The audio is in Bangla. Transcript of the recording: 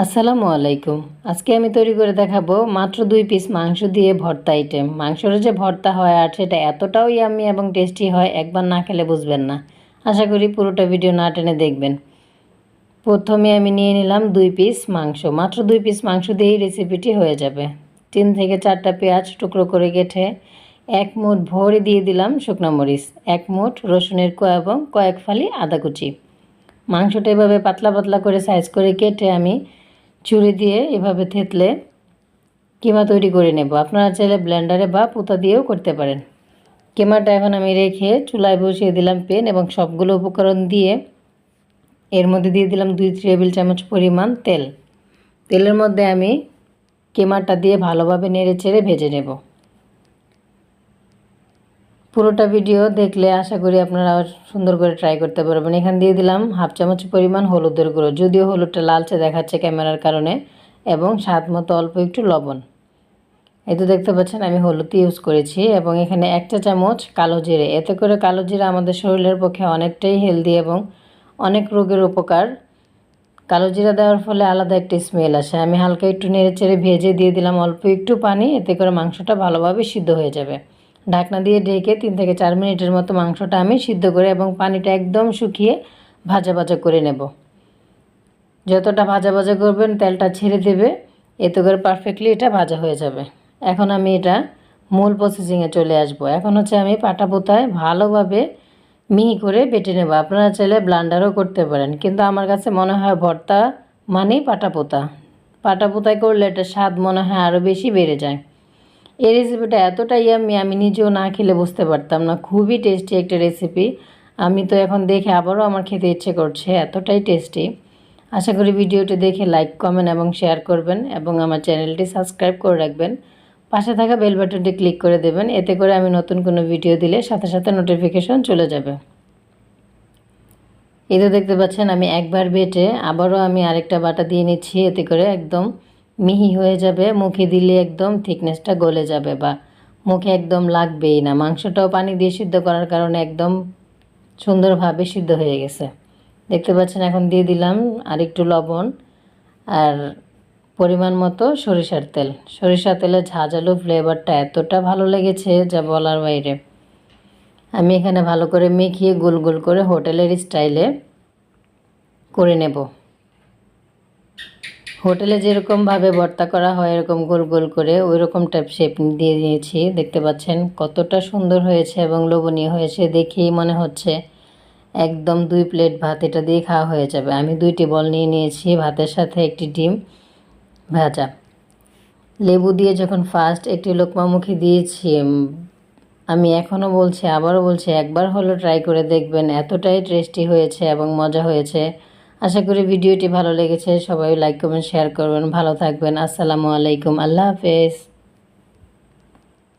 আসসালামু আলাইকুম। আজকে আমি তৈরি করে দেখাবো মাত্র দুই পিস মাংস দিয়ে ভর্তা আইটেম মাংসের যে ভর্তা হয় আর সেটা এতটাও ইয়ামি এবং টেস্টি হয়, একবার না খেলে বুঝবেন না। আশা করি পুরোটা ভিডিও না টেনে দেখবেন। প্রথমে আমি নিয়ে নিলাম দুই পিস মাংস। মাত্র দুই পিস মাংস দিয়েই রেসিপিটি হয়ে যাবে। তিন থেকে চারটা পেঁয়াজ টুকরো করে কেটে এক মুঠ ভরে দিয়ে দিলাম শুকনো মরিচ, এক মুঠ রসুনের কোয়া এবং কয়েক ফালি আদা কুচি। মাংসটা এভাবে পাতলা পাতলা করে সাইজ করে কেটে আমি ছুরি দিয়ে এভাবে থেতলে কিমা তৈরি করে নেব। আপনারা চাইলে ব্লেন্ডারে বা পোতা দিয়েও করতে পারেন। কিমাটা এখন আমি রেখে চুলায় বসিয়ে দিলাম পেন এবং সবগুলো উপকরণ দিয়ে এর মধ্যে দিয়ে দিলাম দুই টেবিল চামচ পরিমাণ তেল। তেলের মধ্যে আমি কিমাটা দিয়ে ভালোভাবে নেড়ে চেড়ে ভেজে নেব। পুরোটা ভিডিও দেখলে আশা করি আপনারা সুন্দর করে ট্রাই করতে পারবেন। এখানে দিয়ে দিলাম হাফ চামচ পরিমাণ হলুদের গুঁড়ো। যদিও হলুদটা লালচে দেখাচ্ছে ক্যামেরার কারণে এবং স্বাদ মতো অল্প একটু লবণ। এই তো দেখতে পাচ্ছেন, আমি হলুদ ইউজ করেছি এবং এখানে একটা চামচ কালো জিরে। এতে করে কালো জিরা আমাদের শরীরের পক্ষে অনেকটাই হেলদি এবং অনেক রোগের উপকার। কালো জিরা দেওয়ার ফলে আলাদা একটা স্মেল আসে। আমি হালকা একটু নেড়ে চেড়ে ভেজে দিয়ে দিলাম অল্প একটু পানি। এতে করে মাংসটা ভালোভাবে সিদ্ধ হয়ে যাবে। ঢাকনা দিয়ে ঢেকে তিন থেকে চার মিনিটের মতো মাংসটা আমি সিদ্ধ করে এবং পানিটা একদম শুকিয়ে ভাজা ভাজা করে নেব। যতটা ভাজা ভাজা করবেন তেলটা ছেড়ে দেবে, এতে করে পারফেক্টলি এটা ভাজা হয়ে যাবে। এখন আমি এটা মূল প্রসেসিংয়ে চলে আসব। এখন হচ্ছে আমি পাটা পোতায় ভালোভাবে মিহি করে বেটে নেব। আপনারা চাইলে ব্লান্ডারও করতে পারেন, কিন্তু আমার কাছে মনে হয় ভর্তা মানেই পাটা পোতা পাটা পোতায় করলে এটা স্বাদ মনে হয় আরও বেশি বেড়ে যায়। এই রেসিপিটা এতটাই আমি আমি নিজেও না খেলে বুঝতে পারতাম না। খুবই টেস্টি একটা রেসিপি আমি তো এখন দেখে আবারও আমার খেতে ইচ্ছে করছে, এতটাই টেস্টি আশা করি ভিডিওটি দেখে লাইক কমেন্ট এবং শেয়ার করবেন এবং আমার চ্যানেলটি সাবস্ক্রাইব করে রাখবেন। পাশে থাকা বেল বাটনটি ক্লিক করে দেবেন, এতে করে আমি নতুন কোনো ভিডিও দিলে সাথে সাথে নোটিফিকেশন চলে যাবে। এই তো দেখতে পাচ্ছেন, আমি একবার বেটে আবারও আমি আরেকটা বাটা দিয়ে নিচ্ছি, এতে করে একদম মিহি হয়ে যাবে, মুখে দিলে একদম থিকনেসটা গলে যাবে বা মুখে একদম লাগবেই না। মাংসটাও পানি দিয়ে সিদ্ধ করার কারণে একদম সুন্দরভাবে সিদ্ধ হয়ে গেছে। দেখতে পাচ্ছেন, এখন দিয়ে দিলাম আর একটু লবণ আর পরিমাণ মতো সরিষার তেল। সরিষার তেলের ঝাঁঝালো ফ্লেভারটা এতটা ভালো লেগেছে যা বলার বাইরে। আমি এখানে ভালো করে মেখিয়ে গোল গোল করে হোটেলের স্টাইলে করে নেব। হোটেলে যেরকমভাবে ভর্তা করা হয়, এরকম গোল গোল করে ওই রকম টাইপ শেপ দিয়ে দিয়েছি। দেখতে পাচ্ছেন কতটা সুন্দর হয়েছে এবং লোভনীয় হয়েছে দেখেই মনে হচ্ছে একদম দুই প্লেট ভাত এটা দিয়ে খাওয়া হয়ে যাবে। আমি দুইটি বল নিয়ে নিয়েছি, ভাতের সাথে একটি ডিম ভাজা। লেবু দিয়ে যখন ফার্স্ট একটি লোকমা মুখে দিয়েছি আমি এখনও বলছি, আবারও বলছি, একবার হলো ট্রাই করে দেখবেন, এতটাই টেস্টি হয়েছে এবং মজা হয়েছে। আশা করি ভিডিওটি ভালো লেগেছে। সবাই লাইক কমেন্ট শেয়ার করবেন। ভালো থাকবেন। আসসালামু আলাইকুম। আল্লাহ হাফেজ।